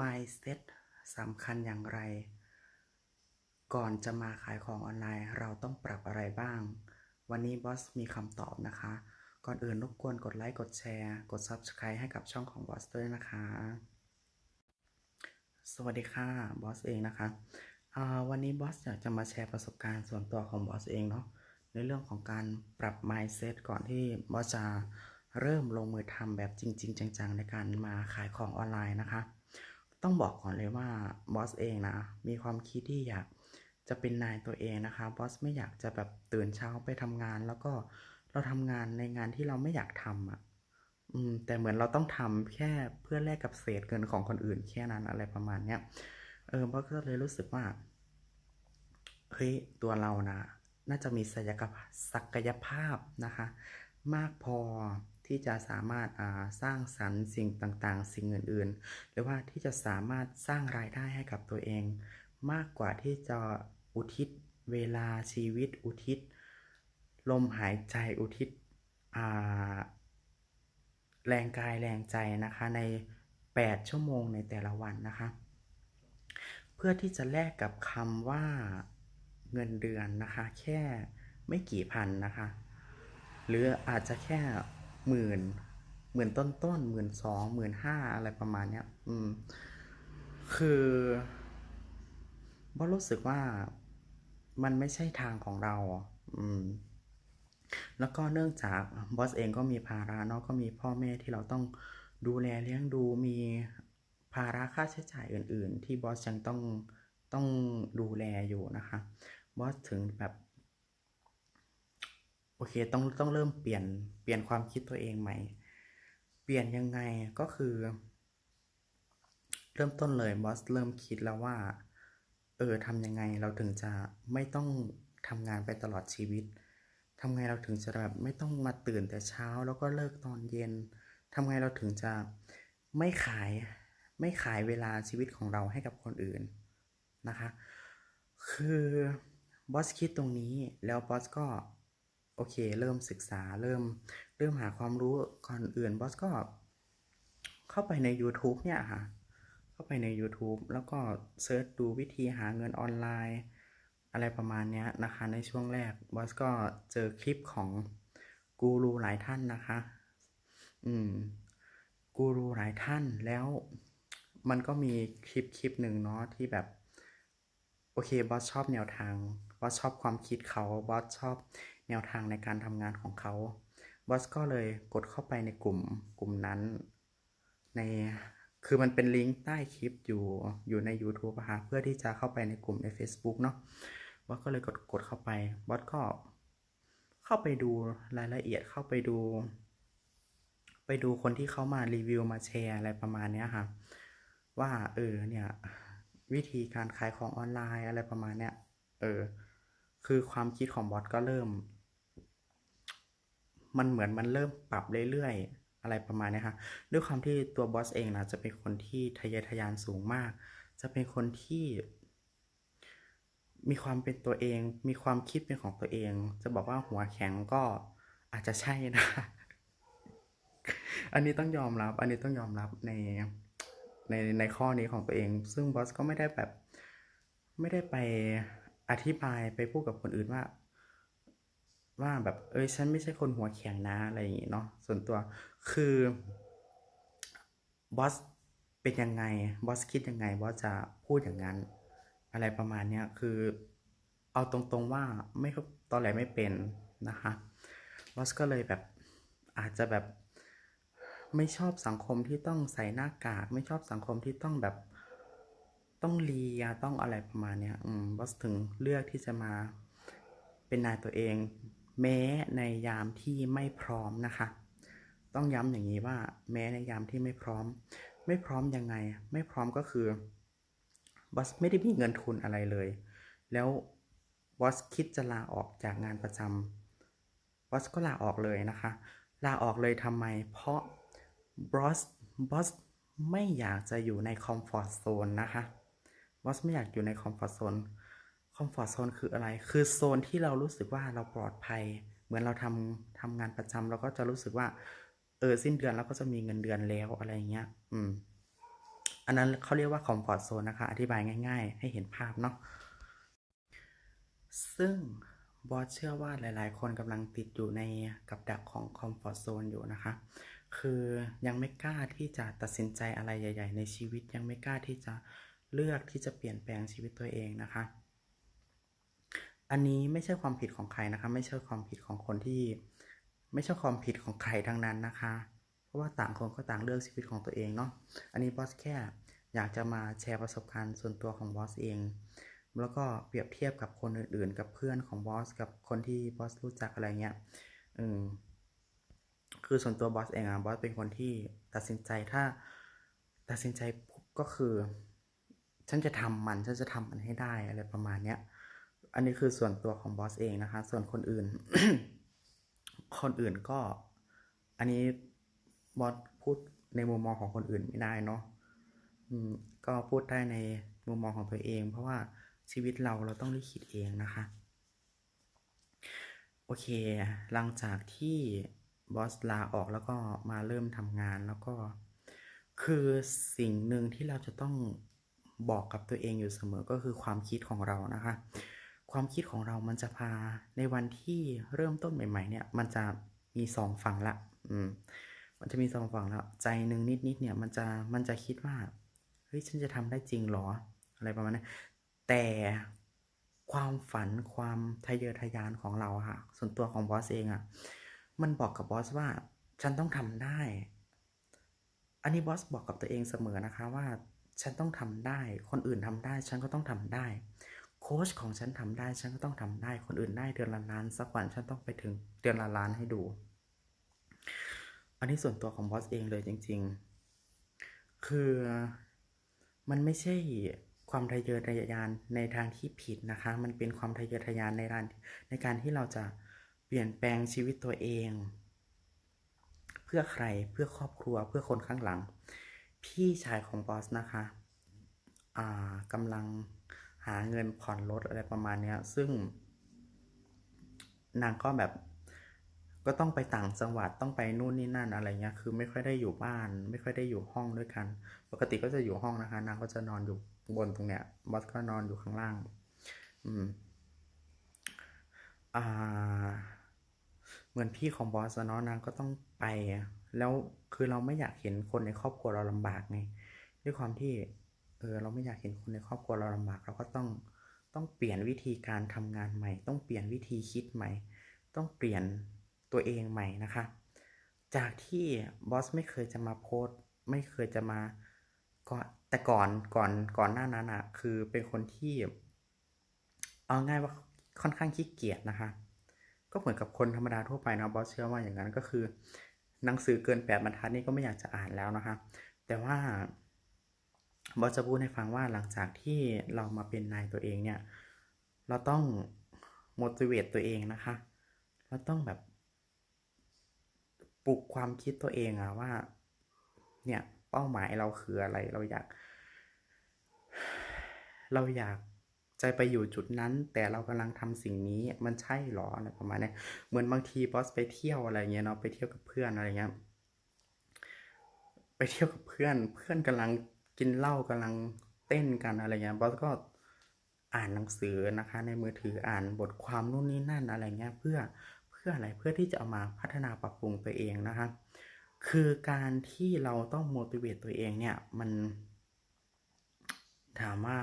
mindset สำคัญอย่างไร ก่อนจะมาขายของออนไลน์ เราต้องปรับอะไรบ้าง วันนี้บอสมีคำตอบนะคะ ก่อนอื่นรบกวนกดไลค์ กดแชร์ กด Subscribe ให้กับช่องของบอสด้วยนะคะ สวัสดีค่ะบอสเองนะคะ วันนี้บอสอยากจะมาแชร์ประสบการณ์ส่วนตัวของบอสเองเนาะ ในเรื่องของการปรับ mindset ก่อนที่บอสจะเริ่มลงมือทำแบบจริง ๆ จังๆ ในการมาขายของออนไลน์นะคะ ต้องบอกก่อนเลยว่าบอสเองนะ มีความคิดที่อยากจะเป็นนายตัวเองนะคะบอสไม่อยากจะแบบตื่นเช้าไปทำงาน แล้วก็เราทำงานในงานที่เราไม่อยากทำอะอืมแต่เหมือนเราต้องทำแค่เพื่อแลกกับเศษเงินของคนอื่น แค่นั้นอะไรประมาณเนี้ยเออบอสก็เลยรู้สึกว่าเฮ้ยตัวเรานะ น่าจะมีศักยภาพนะคะ มากพอ ที่จะสามารถสร้างสรรค์สิ่งต่างๆ สิ่งอื่นๆ หรือว่าที่จะสามารถสร้างรายได้ให้กับตัวเอง มากกว่าที่จะอุทิศเวลาชีวิตอุทิศ ลมหายใจอุทิศแรงกายแรงใจนะคะใน 8 ชั่วโมงในแต่ละวันนะคะ เพื่อที่จะแลกกับคำว่าเงินเดือนนะคะ แค่ไม่กี่พันนะคะ หรืออาจจะแค่ หมื่นหมื่นต้นต้นหมื่นสองหมื่นห้าอะไรประมาณเนี้ย อืม คือบอสรู้สึกว่ามันไม่ใช่ทางของเรา อืม แล้วก็เนื่องจากบอสเองก็มีภาระเนาะก็มีพ่อแม่ที่เราต้องดูแลเลี้ยงดูมีภาระค่าใช้จ่ายอื่น ๆ ที่บอสยังต้องต้องดูแลอยู่นะคะ บอสถึงแบบ เคต้องต้องเริ่มเปลี่ยนเปลี่ยนความคิดตัวเองใหม่ เปลี่ยนยังไงก็คือ เริ่มต้นเลยบอสเริ่มคิดแล้วว่า เออทำยังไงเราถึงจะไม่ต้องทำงานไปตลอดชีวิตทำไงเราถึงจะแบบไม่ต้องมาตื่นแต่เช้าแล้วก็เลิกตอนเย็นทำไงเราถึงจะไม่ขายไม่ขายเวลาชีวิตของเราให้กับคนอื่นนะคะ คือบอสคิดตรงนี้แล้วบอสก็ โอเค เริ่มศึกษาเริ่มเริ่มหาความรู้ก่อนอื่นบอสก็ เข้าไปใน YouTube เนี่ยค่ะ เข้าไปใน YouTube แล้วก็เซิร์ชดูวิธีหาเงินออนไลน์ อะไรประมาณนี้นะคะในช่วงแรกบอสก็เจอคลิปของกูรูหลายท่านนะคะ อืมกูรูหลายท่านแล้วมันก็มีคลิปคลิปหนึ่งเนาะที่แบบ โอเคบอสชอบแนวทางบอสชอบความคิดเขาบอสชอบ แนวทางในการทำงานของเขาบอสก็เลยกดเข้าไปในกลุ่มกลุ่มนั้น ในคือมันเป็นลิงก์ใต้คลิปอยู่อยู่ใน YouTube อะฮะเพื่อที่จะเข้าไปในกลุ่มใน Facebook เนาะบอสก็เลยกดกดเข้าไปบอสก็เข้าไปดูรายละเอียดเข้าไปดู ไปดูคนที่เขามารีวิวมาแชร์อะไรประมาณเนี้ยค่ะว่าเออเนี่ยวิธีการขายของออนไลน์อะไรประมาณเนี้ยเออ คือความคิดของบอสก็เริ่ม มันเหมือนมันเริ่มปรับเรื่อยๆ อะไรประมาณนี้ค่ะด้วยความที่ตัวบอสเองนะจะเป็นคนที่ทะเยอทะยานสูงมาก จะเป็นคนที่มีความเป็นตัวเอง มีความคิดเป็นของตัวเอง จะบอกว่าหัวแข็งก็อาจจะใช่นะ อันนี้ต้องยอมรับ อันนี้ต้องยอมรับในในในข้อนี้ของตัวเอง ซึ่งบอสก็ไม่ได้แบบ ไม่ได้ไป อธิบายไปพูดกับคนอื่นว่า ว่าแบบ เอ้ยฉันไม่ใช่คนหัวแข็งนะอะไรอย่างงี้เนาะส่วนตัวคือบอสเป็นยังไงบอสคิดยังไงบอสจะพูดอย่างนั้น อะไรประมาณเนี้ยคือเอาตรงๆว่าไม่ตอนแรกไม่เป็นนะคะบอสก็เลยแบบอาจจะแบบไม่ชอบสังคมที่ต้องใส่หน้ากาก ไม่ชอบสังคมที่ต้องแบบ ต้องเลียต้องอะไรประมาณเนี้ยอืมบอสถึงเลือกที่จะมาเป็นนายตัวเอง แม้ในยามที่ไม่พร้อมนะคะ ต้องย้ำอย่างนี้ว่า แม้ในยามที่ไม่พร้อม ไม่พร้อมยังไง ไม่พร้อมก็คือบอสไม่ได้มีเงินทุนอะไรเลย แล้วบอสคิดจะลาออกจากงานประจำบอสก็ลาออกเลยนะคะ ลาออกเลยทำไม เพราะบอสบอสไม่อยากจะอยู่ในคอมฟอร์ z โซนนะคะ บอสไม่อยากอยู่ในคอมฟอร์ z โซน คอมฟอร์ z โซนคืออะไร คือโซนที่เรารู้สึกว่าเราปลอดภัย เหมือนเราทำทำงานประจำเราก็จะรู้สึกว่า เออสิ้นเดือนเราก็จะมีเงินเดือนแล้วอะไรเงี้ย อืม อันนั้นเขาเรียกว่าคอมฟอร์ z โซนนะคะ อธิบายง่าย ๆ ให้เห็นภาพเนาะ ซึ่งบอสเชื่อว่าหลาย ๆ คนกำลังติดอยู่ในกับดักของคอมฟอร์ z โซนอยู่นะคะ คือยังไม่กล้าที่จะตัดสินใจอะไรใหญ่ ๆ ในชีวิตยังไม่กล้าที่จะ เลือกที่จะเปลี่ยนแปลงชีวิตตัวเองนะคะ อันนี้ไม่ใช่ความผิดของใครนะคะ ไม่ใช่ความผิดของคนที่ ไม่ใช่ความผิดของใครทั้งนั้นนะคะ เพราะว่าต่างคนก็ต่างเลือกชีวิตของตัวเองเนาะ อันนี้บอสแค่อยากจะมาแชร์ประสบการณ์ส่วนตัวของบอสเอง แล้วก็เปรียบเทียบกับคนอื่นๆ กับเพื่อนของบอส กับคนที่บอสรู้จักอะไรเงี้ย อืมคือส่วนตัวบอสเองอะบอสเป็นคนที่ตัดสินใจถ้าตัดสินใจปุ๊บก็คือ ฉันจะทำมัน ฉันจะทำมันให้ได้อะไรประมาณเนี้ย อันนี้คือส่วนตัวของบอสเองนะคะ ส่วนคนอื่น คนอื่นก็ อันนี้บอสพูดในมุมมองของคนอื่นไม่ได้เนาะก็พูดได้ในมุมมองของตัวเอง เพราะว่าชีวิตเราเราต้องลิขิตเองนะคะ โอเค หลังจากที่บอสลาออกแล้วก็มาเริ่มทำงานแล้วก็ คือสิ่งหนึ่งที่เราจะต้อง บอกกับตัวเองอยู่เสมอก็คือความคิดของเรานะคะ ความคิดของเรามันจะพาในวันที่เริ่มต้นใหม่ ๆ เนี่ย มันจะมีสองฝั่งละ อืม มันจะมีสองฝั่งแล้ว ใจหนึ่งนิดๆเนี่ย มันจะมันจะคิดว่าเฮ้ยฉันจะทำได้จริงเหรอ อะไรประมาณนั้นแต่ความฝันความทะเยอทะยานของเราค่ะ ส่วนตัวของบอสเองอะมันบอกกับบอสว่า ฉันต้องทำได้ อันนี้บอสบอกกับตัวเองเสมอนะคะว่า ฉันต้องทำได้ คนอื่นทำได้ ฉันก็ต้องทำได้ โค้ชของฉันทำได้ ฉันก็ต้องทำได้ คนอื่นได้เดือนละล้านสักวันฉันต้องไปถึงเดือนละล้านให้ดู อันนี้ส่วนตัวของบอสเองเลยจริง ๆ คือมันไม่ใช่ความทะเยอทะยานในทางที่ผิดนะคะ มันเป็นความทะเยอทะยานในการในการที่เราจะเปลี่ยนแปลงชีวิตตัวเอง เพื่อใครเพื่อครอบครัวเพื่อคนข้างหลัง พี่ชายของบอสนะคะอ่ากำลังหาเงินผ่อนรถอะไรประมาณเนี้ยซึ่ง นางก็แบบก็ต้องไปต่างจังหวัดต้องไปนู่นนี่นั่นอะไรเงี้ยคือไม่ค่อยได้อยู่บ้าน ไม่ค่อยได้อยู่ห้องด้วยกัน ปกติก็จะอยู่ห้องนะคะ นางก็จะนอนอยู่บนตรงเนี้ยบอสก็นอนอยู่ข้างล่าง อืมอ่า เหมือนพี่ของบอสเนาะนางก็ต้องไป แล้วคือเราไม่อยากเห็นคนในครอบครัวเราลำบากไง ด้วยความที่เออเราไม่อยากเห็นคนในครอบครัวเราลำบาก เราก็ต้องต้องเปลี่ยนวิธีการทำงานใหม่ ต้องเปลี่ยนวิธีคิดใหม่ ต้องเปลี่ยนตัวเองใหม่นะคะ จากที่บอสไม่เคยจะมาโพสต์ไม่เคยจะมาก่อนแต่ก่อนก่อนก่อนหน้านั้นอะคือเป็นคนที่เอาง่ายว่าค่อนข้างขี้เกียจนะคะ ก็เหมือนกับคนธรรมดาทั่วไปนะบอสเชื่อว่าอย่างนั้นก็คือ หนังสือเกินแปดบรรทัดนี่ก็ไม่อยากจะอ่านแล้วนะคะแต่ว่าบอสจะพูดให้ฟังว่าหลังจากที่เรามาเป็นนายตัวเองเนี่ย เราต้อง motivate ตัวเองนะคะ เราต้องแบบปลุกความคิดตัวเองอะว่า เนี่ยเป้าหมายเราคืออะไรเราอยาก เราอยาก จะไปอยู่จุดนั้น แต่เรากำลังทำสิ่งนี้มันใช่หรออะไรประมาณนี้เหมือนบางทีบอสไปเที่ยวอะไรเงี้ยเนาะไปเที่ยวกับเพื่อนอะไรเงี้ยไปเที่ยวกับเพื่อน เพื่อนกำลังกินเหล้ากำลังเต้นกันอะไรเงี้ยบอสก็อ่านหนังสือนะคะ ในมือถืออ่านบทความนู่นนี่นั่นอะไรเงี้ยเพื่อเพื่ออะไรเพื่อที่จะเอามาพัฒนาปรับปรุงตัวเองนะคะคือการที่เราต้อง motivate ตัวเองเนี่ย มันถามว่า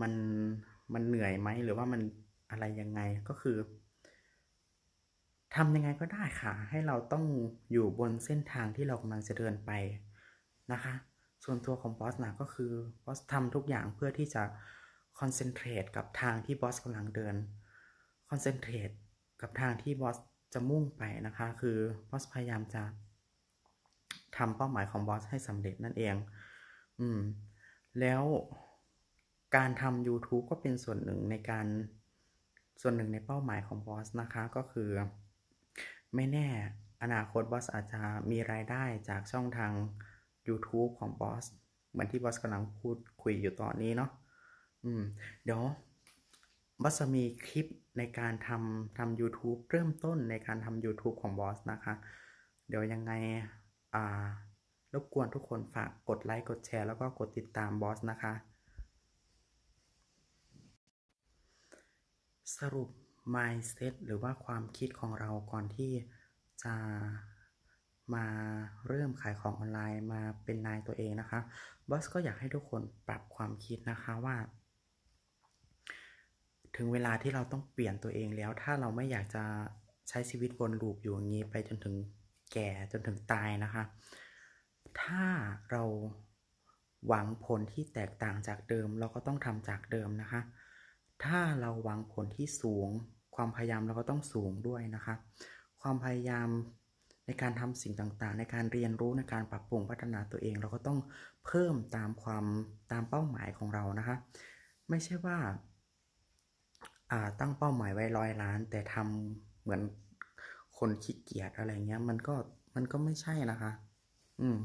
มันมันเหนื่อยไหมหรือว่ามันอะไรยังไงก็คือทำยังไงก็ได้ค่ะ ให้เราต้องอยู่บนเส้นทางที่เรากำลังจะเดินไปนะคะ ส่วนตัวของบอสนะก็คือบอสทำทุกอย่างเพื่อที่จะคอนเซนเทรตกับทางที่บอสกำลังเดินคอนเซนเทรตกับทางที่บอสจะมุ่งไปนะคะ คือบอสพยายามจะทำเป้าหมายของบอสให้สำเร็จนั่นเอง อืม แล้ว การทำ YouTube ก็เป็นส่วนหนึ่งในการส่วนหนึ่งในเป้าหมายของบอสนะคะก็คือ ไม่แน่อนาคตบอสอาจจะมีรายได้จากช่องทาง YouTube ของบอสเหมือนที่บอสกำลังพูดคุยอยู่ตอนนี้เนาะอืม เดี๋ยวบอสจะมีคลิปในการทำทำ YouTube เริ่มต้นในการทำ YouTube ของบอสนะคะ เดี๋ยวยังไงอ่ารบกวนทุกคนฝากกดไลค์กดแชร์แล้วก็กดติดตามบอสนะคะ สรุป mindset หรือว่าความคิดของเราก่อนที่จะมาเริ่มขายของออนไลน์มาเป็นนายตัวเองนะคะบอสก็อยากให้ทุกคนปรับความคิดนะคะว่า ถึงเวลาที่เราต้องเปลี่ยนตัวเองแล้ว ถ้าเราไม่อยากจะใช้ชีวิตวนลูปอยู่อย่างนี้ไปจนถึงแก่จนถึงตายนะคะ ถ้าเราหวังผลที่แตกต่างจากเดิม เราก็ต้องทำจากเดิมนะคะ ถ้าเราหวังผลที่สูง ความพยายามเราก็ต้องสูงด้วยนะคะ ความพยายามในการทำสิ่งต่างๆ ในการเรียนรู้ในการปรับปรุงพัฒนาตัวเอง เราก็ต้องเพิ่มตามความตามเป้าหมายของเรานะคะ ไม่ใช่ว่าอ่าตั้งเป้าหมายไว้ร้อยล้าน แต่ทำเหมือนคนขี้เกียจอะไรเงี้ย มันก็มันก็ไม่ใช่นะคะ อืม